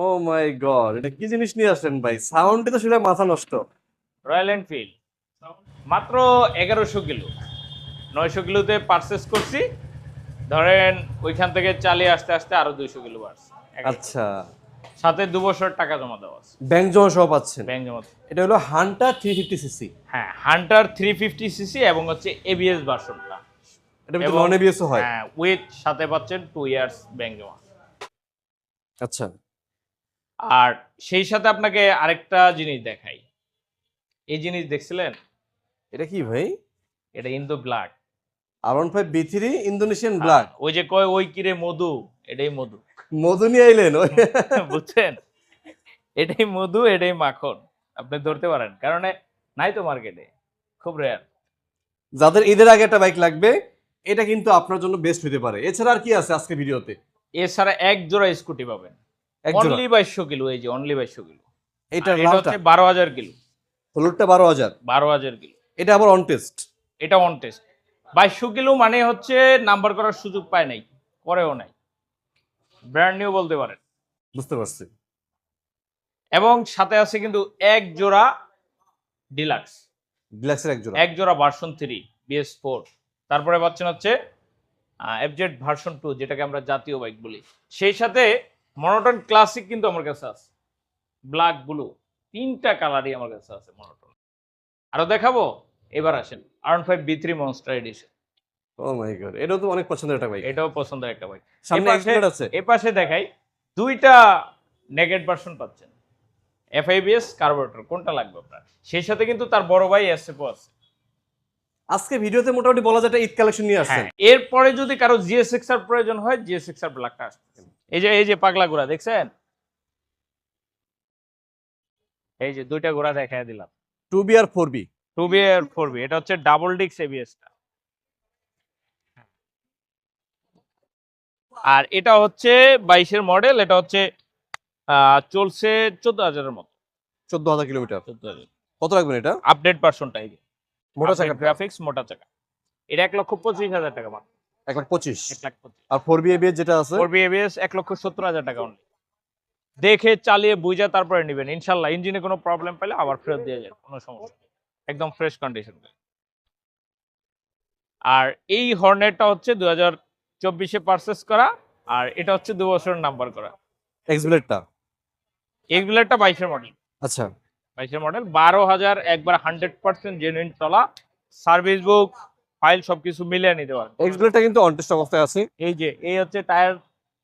O my god এটা কি জিনিস নিয়ে আসলেন ভাই? সাউন্ডে তো শুনে মাথা নষ্ট। রয়্যাল এনফিল্ড মাত্র এগারোশো কিলো। নয়শো কিলোতে পারচেস করছি। ধরেন ওইখান থেকে চালিয়ে আসতে আসতে আরও দুইশো কিলো বাড়ছে। আচ্ছা। সাথে দু বছর টাকা জমা দেওয়া আছে। ব্যাংক জমা সহ পাচ্ছেন? ব্যাংক জমা। এটা হলো হান্টার থ্রি ফিফটি সিসি হ্যাঁ হান্টার থ্রি ফিফটি সিসি এবং হচ্ছে এবিএস ভার্সনটা এটা কিন্তু নন এবিএসও হয়? হ্যাঁ উইথ সাথে পাচ্ছেন টু ইয়ার্স ব্যাংক জমা। আচ্ছা। আর সেই সাথে আপনাকে আরেকটা জিনিস দেখাই। এই জিনিস দেখছিলেন? এটা কি ভাই? এটা ইন্দো ব্ল্যাক। আর one five B three Indonesian black. ওই যে কয় ওই কিরে মধু? এটাই মধু। মধু নিয়ে আইলেন? বুঝছেন? এটাই মধু এটাই মাখন। আপনি ধরতে পারেন কারণ নাই তো মার্কেটে। খুব রেয়ার যাদের ঈদের আগে একটা বাইক লাগবে এটা কিন্তু আপনার জন্য বেস্ট হতে পারে। এছাড়া আর কি আছে আজকে ভিডিওতে? এছাড়া এক জোড়া স্কুটি পাবেন। অনলি বাইশশো কিলো এই যে অনলি বাইশশো কিলো। এটা হচ্ছে বারো হাজার কিলো। হলুদটা বারো হাজার। বারো হাজার কিলো। এটা আবার অন টেস্ট এটা অন টেস্ট বাইশশো কিলো মানে হচ্ছে নাম্বার করার সুযোগ পায় নাই করেও নাই। ব্র্যান্ড নিউ বলতে পারেন। বুঝতে পারছি। এবং সাথে আছে কিন্তু এক জোড়া ডিলাক্স ডিলাক্সের এক জোড়া। এক জোড়া ভার্সন থ্রি বিএস ফোর তারপরে পাচ্ছেন হচ্ছে এফজেড ভার্সন টু যেটাকে আমরা জাতীয় বাইক বলি। সেই সাথে মনোটন ক্লাসিক কিন্তু আমার কাছে আছে। ব্ল্যাক ব্লু তিনটা কালারই আমার কাছে আছে মনোটন আরও দেখাবো? এবার আসেন R one five B three monster edition oh my god এটাও তো অনেক পছন্দের একটা বাইক এটাও পছন্দের একটা বাইক সামনে এক্সপ্লোর আছে। এ পাশে দেখাই দুইটা নেগেট ভার্সন পাচ্ছেন। এফআইবিএস কার্বোরেটর কোনটা লাগবে আপনার? সেই সাথে কিন্তু তার বড় ভাই এসএফও আছে। আজকে ভিডিওতে মোটামুটি বলা যায় একটা ঈদ কালেকশন নিয়ে আসছেন। হ্যাঁ এরপরে যদি কারও জিএসএক্স এর প্রয়োজন হয় জিএসএক্স ব্ল্যাকটা আসছে। এই যে এই যে পাগলা ঘোড়া দেখছেন? এই যে দুইটা ঘোড়া দেখাই দিলাম। টু বি আর ফোর বি। টু বি আর ফোর বি এটা হচ্ছে ডাবল ডিক্স এবিএসটা আর এটা হচ্ছে বাইশের মডেল এটা হচ্ছে আহ, চলছে চোদ্দ হাজারের মতো। চোদ্দ হাজার কিলোমিটার। চোদ্দ হাজার। কত রাখবেন এটা? আপডেট ভার্সনটা এই যে মোটা চাকা। গ্রাফিক্স মোটা চাকা। এটা এক লক্ষ পঁচিশ হাজার টাকা মাত্র। এক লাখ পঁচিশ। আর ফোর বি এবিএস যেটা আছে? করবি এবিএস এক লক্ষ সত্তর হাজার টাকা অনলি দেখে চালিয়ে বুঝা তারপরে নেবেন। ইনশাল্লাহ ইঞ্জিনে কোনো প্রবলেম পেলে আবার ফেরত দিয়ে যাবে কোনো সমস্যা একদম ফ্রেশ কন্ডিশন আর এই হর্নেটটা হচ্ছে দু হাজার চব্বিশে পারচেস করা আর এটা হচ্ছে দু বছরের নাম্বার করা। এক্সবিলেটটা এগুলোটা বাইশের মডেল আচ্ছা। বাইশের মডেল বারো হাজার একবার হান্ড্রেড পার্সেন্ট জেনুইন চলা সার্ভিস বুক ফাইল সবকিছু মিলিয়ে নিতে পারবেন এক্সবিলেটটা কিন্তু অন টেস্ট অবস্থায় আছে। এই যে এই হচ্ছে টায়ার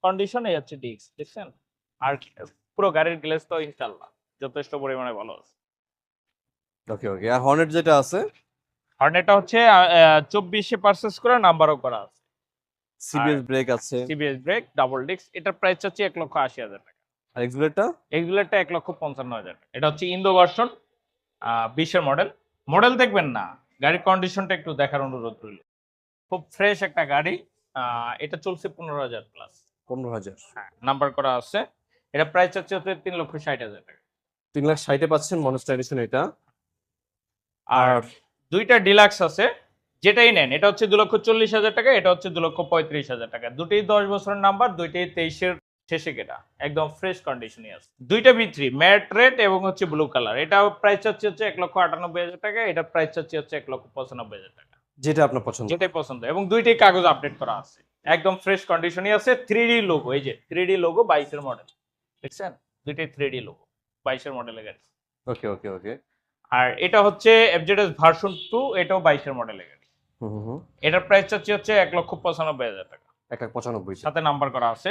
কন্ডিশন এই হচ্ছে ডিস্ক দেখছেন? আর পুরো গাড়ির গ্লেস তো ইনশাল্লাহ যথেষ্ট পরিমাণে ভালো আছে। ওকে ওকে আর হর্নেট যেটা আছে? হর্নেটা হচ্ছে চব্বিশে পারচেস করে নাম্বারও করা আছে। সিবিএস ব্রেক আছে। সিবিএস ব্রেক ডাবল ডিস্ক এটার প্রাইস হচ্ছে এক লক্ষ আশি হাজার টাকা। আর এক্সবিলেটটা এগুলোটা এক লক্ষ পঞ্চান্ন হাজার এটা হচ্ছে ইন্দো ভার্সন বিশের মডেল মডেল দেখবেন না। গাড়ির কন্ডিশনটা একটু দেখার অনুরোধ রইল। খুব ফ্রেশ একটা গাড়ি এটা চলছে পনেরো হাজার প্লাস পনেরো হাজার। হ্যাঁ নাম্বার করা আছে। এটা প্রাইস হচ্ছে তিন লক্ষ ষাট হাজার টাকা। তিন লাখ ষাটে পাচ্ছেন মনস্টার এডিশন এটা। আর দুইটা ডিলাক্স আছে যেটাই নেন এটা হচ্ছে দু লক্ষ চল্লিশ হাজার টাকা এটা হচ্ছে দু লক্ষ পঁয়ত্রিশ হাজার টাকা। দুটোই দশ বছরের নাম্বার দুইটাই তেইশের শেষে কেটা? একদম ফ্রেশ কন্ডিশনে আছে। দুইটা বি থ্রি ম্যাট রেড এবং হচ্ছে ব্লু কালার এটা প্রাইস হচ্ছে হচ্ছে এক লক্ষ আটানব্বই হাজার টাকা এটা প্রাইস হচ্ছে হচ্ছে এক লক্ষ পঁচানব্বই হাজার টাকা। যেটা আপনার পছন্দ। যেটাই পছন্দ। এবং দুইটাই কাগজ আপডেট করা আছে। একদম ফ্রেশ কন্ডিশনে আছে থ্রি ডি লোগো এই যে থ্রি ডি লোগো বাইশের মডেল দেখছেন? দুইটাই থ্রি ডি লোগো বাইশের মডেলের গাড়ি। ওকে ওকে ওকে আর এটা হচ্ছে এফজেডএস ভার্সন টু এটাও বাইশের মডেলের গাড়ি। হুম হুম হুম। এটার প্রাইস হচ্ছে হচ্ছে এক লক্ষ পঁচানব্বই হাজার টাকা। এক লাখ পঁচানব্বই। সাথে নাম্বার করা আছে।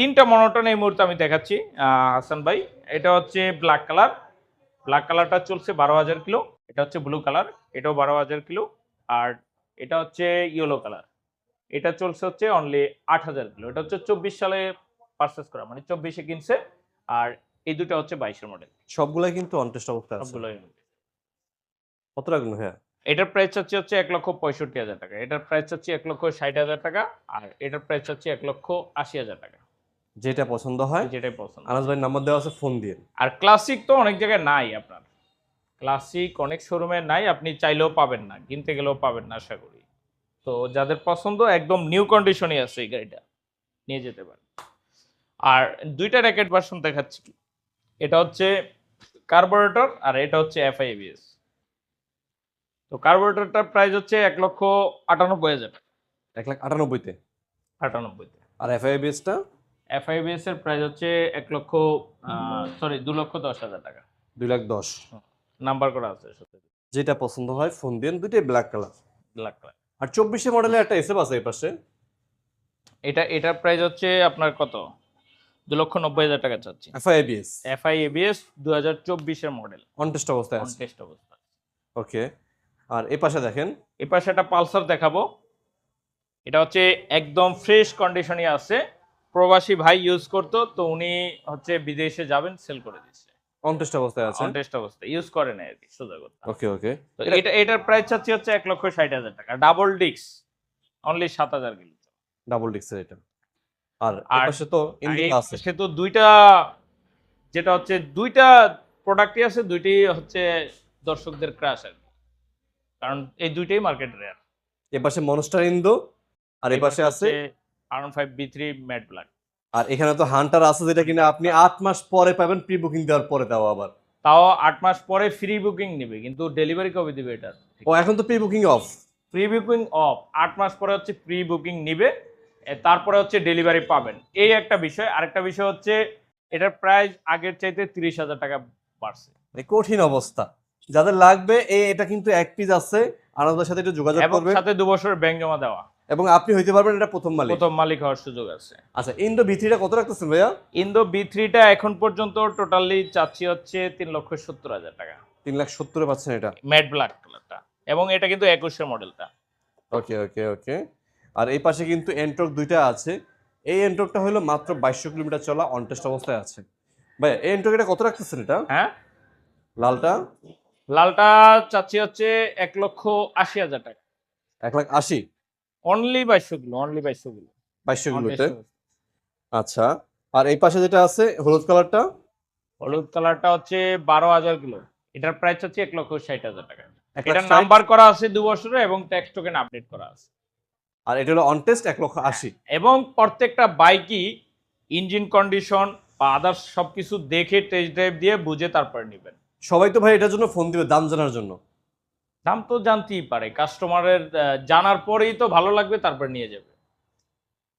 তিনটা মনোটন এই মুহূর্তে আমি দেখাচ্ছি আহ, হাসান ভাই। এটা হচ্ছে ব্ল্যাক কালার ব্ল্যাক কালারটা চলছে বারো হাজার কিলো। এটা হচ্ছে ব্লু কালার এটাও বারো হাজার কিলো। আর এটা হচ্ছে ইয়েলো কালার এটা চলছে হচ্ছে অনলি আট হাজার কিলো। এটা হচ্ছে চব্বিশ সালে পারচেস করা মানে চব্বিশে কিনছে। আর এই দুটো হচ্ছে বাইশের মডেল সবগুলাই কিন্তু অন টেস্ট অবস্থায় আছে। সবগুলো কত রাখবেন হ্যাঁ এটার প্রাইস হচ্ছে হচ্ছে এক লক্ষ পঁয়ষট্টি হাজার টাকা। এটার প্রাইস হচ্ছে এক লক্ষ ষাট হাজার টাকা। আর এটার প্রাইস হচ্ছে এক লক্ষ আশি হাজার টাকা। যেটা পছন্দ হয়। যেটাই পছন্দ। আনাস ভাই নাম্বার দেওয়া আছে ফোন দিয়ে। আর ক্লাসিক তো অনেক জায়গায় নাই আপনার। ক্লাসিক অনেক শোরুমে নাই আপনি চাইলেও পাবেন না কিনতে গেলেও পাবেন না আশা করি। তো যাদের পছন্দ একদম নিউ কন্ডিশনে আছে এই গাড়িটা। নিয়ে যেতে পারেন। আর দুইটা র্যাকেট ভার্সন দেখাচ্ছি। এটা হচ্ছে কার্বোরেটর আর এটা হচ্ছে এফআইবিএস তো কার্বোরেটরটার প্রাইস হচ্ছে এক লক্ষ আটানব্বই হাজার এক লাখ আটানব্বইতে। আটানব্বইতে। আর এফআইবিএসটা এফআইবিএস এর প্রাইস হচ্ছে এক লক্ষ সরি দু লক্ষ দশ হাজার টাকা। দুই লাখ দশ। নাম্বার করা আছে সাথে যেটা পছন্দ হয় ফোন দিন দুইটাই ব্ল্যাক কালার ব্ল্যাক কালার আর চব্বিশে মডেলের একটা এসএফ আছে এই পাশে। এটা এটার প্রাইস হচ্ছে আপনার কত? দু লক্ষ নব্বই হাজার টাকা চাচ্ছি। এফআইবিএস এফআই এবিএস দু হাজার চব্বিশের মডেল অনটেস্ট অবস্থায় আছে। টেস্ট অবস্থা ওকে আর এই পাশে দেখেন। এ পাশে একটা পালসার দেখাবো। এটা হচ্ছে একদম ফ্রেশ কন্ডিশনে আছে। প্রবাসী ভাই ইউজ করতো তো উনি হচ্ছে বিদেশে যাবেন সেল করে দিচ্ছে। অনটেস্ট অবস্থায় আছে টেস্ট অবস্থা ইউজ করে না আর কি সোজা কথা। ওকে ওকে তো এটা এটার প্রাইস চাচ্ছি হচ্ছে এক লক্ষ ষাট হাজার টাকা। ডাবল ডিক্স অনলি সাত হাজার কিলো। ডাবল ডিক্সের এটা আর পাশে তো ইন্ডিকা আছে। সে তো দুইটা যেটা হচ্ছে দুইটা প্রোডাক্টই আছে দুইটাই হচ্ছে দর্শকদের ক্রাশ আর কি। কারণ এই দুইটাই মার্কেট রেয়ার এপাশে পাশে মনস্টার ইন্দো আর এপাশে আছে R one five B three matte black আর এখানে তো হান্টার আছে যেটা কিনা আপনি আট মাস পরে পাবেন প্রি বুকিং দেওয়ার পরে দেওয়া আবার। তাও আট মাস পরে ফ্রি বুকিং নেবে কিন্তু ডেলিভারি কবে দিবে এটা? ও এখন তো pre booking off pre booking off আট মাস পরে হচ্ছে প্রি বুকিং নিবে তারপরে হচ্ছে ডেলিভারি পাবেন। এই একটা বিষয়। আরেকটা বিষয় হচ্ছে এটার প্রাইস আগের চাইতে তিরিশ হাজার টাকা বাড়ছে। কঠিন অবস্থা। যাদের লাগবে এই এটা কিন্তু এক পিস আছে। আর আমাদের সাথে একটু যোগাযোগ করবে। সাথে দু বছরের ব্যাংক জমা দেওয়া। এবং আপনি হইতে পারবেন এটা প্রথম মালিক। প্রথম মালিক হওয়ার সুযোগ আছে। আচ্ছা ইন্দো ভিত্রিটা কত রাখতেছেন ভাইয়া? ইন্দো বি থ্রিটা এখন পর্যন্ত টোটালি চাচ্ছি হচ্ছে তিন লক্ষ সত্তর হাজার টাকা। তিন লাখ সত্তরে পাচ্ছেন এটা? ম্যাট ব্ল্যাক কালারটা এবং এটা কিন্তু একুশের মডেলটা। ওকে ওকে ওকে। আর এই পাশে কিন্তু এন্ট্রক দুইটা আছে। এই এন্ট্রকটা হলো মাত্র বাইশশো কিলোমিটার চলা অনটেস্ট অবস্থায় আছে। ভাই এই এন্ট্রক এটা কত রাখতেছেন এটা? হ্যাঁ? লালটা? লালটা চাচ্ছি হচ্ছে এক লক্ষ আশি হাজার টাকা। এক লাখ আশি? অনলি বাইশশো কিলো অনলি বাইশশো কিলো বাইশশো কিলোতে আচ্ছা আর এই পাশে যেটা আছে হলুদ কালারটা? হলুদ কালারটা হচ্ছে বারো হাজার কিলো। এটার প্রাইস হচ্ছে এক লক্ষ ষাট হাজার টাকা। ষাট। নাম্বার করা আছে দু বছরে এবং ট্যাক্স টোকেন আপডেট করা আছে। আর এটা হলো অনটেস্ট এক লক্ষ আশি। এবং প্রত্যেকটা বাইকই ইঞ্জিন কন্ডিশন বা আদার্স সবকিছু দেখে টেস্ট ড্রাইভ দিয়ে বুঝে তারপর নেবেন। সবাই তো ভাই এটার জন্য ফোন দিবে দাম জানার জন্য। দাম তো জানতেই পারে। কাস্টমারের জানার পরেই তো ভালো লাগবে তারপর নিয়ে যাবে।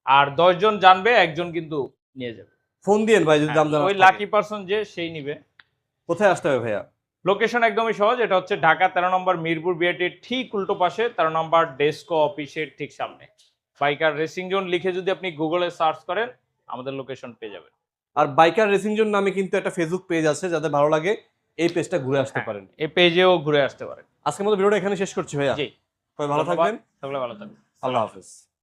আর দশজন জানবে একজন কিন্তু নিয়ে যাবে। ফোন দিয়েন ভাই যদি দাম জানার ওই লাকি পার্সন যে সেই নিবে। কোথায় আসতে হবে ভাইয়া? লোকেশন একদমই সহজ এটা হচ্ছে ঢাকা তেরো নম্বর মিরপুর বিআইটির ঠিক উল্টো পাশে তেরো নম্বর ডেস্কো অফিসের ঠিক সামনে। বাইকার রেসিং জোন লিখে যদি আপনি গুগলে সার্চ করেন আমাদের লোকেশন পেয়ে যাবেন। আর বাইকার রেসিং জোন নামে কিন্তু একটা ফেসবুক পেজ আছে যাদের ভালো লাগে এই পেজটা ঘুরে আসতে হ্যাঁ। পারেন। এই পেজেও ঘুরে আসতে পারেন। আজকের মতো ভিডিওটা এখানে শেষ করছি ভাইয়া। জি। সবাই ভালো থাকবেন। সবাই ভালো থাকবেন। আল্লাহ হাফেজ।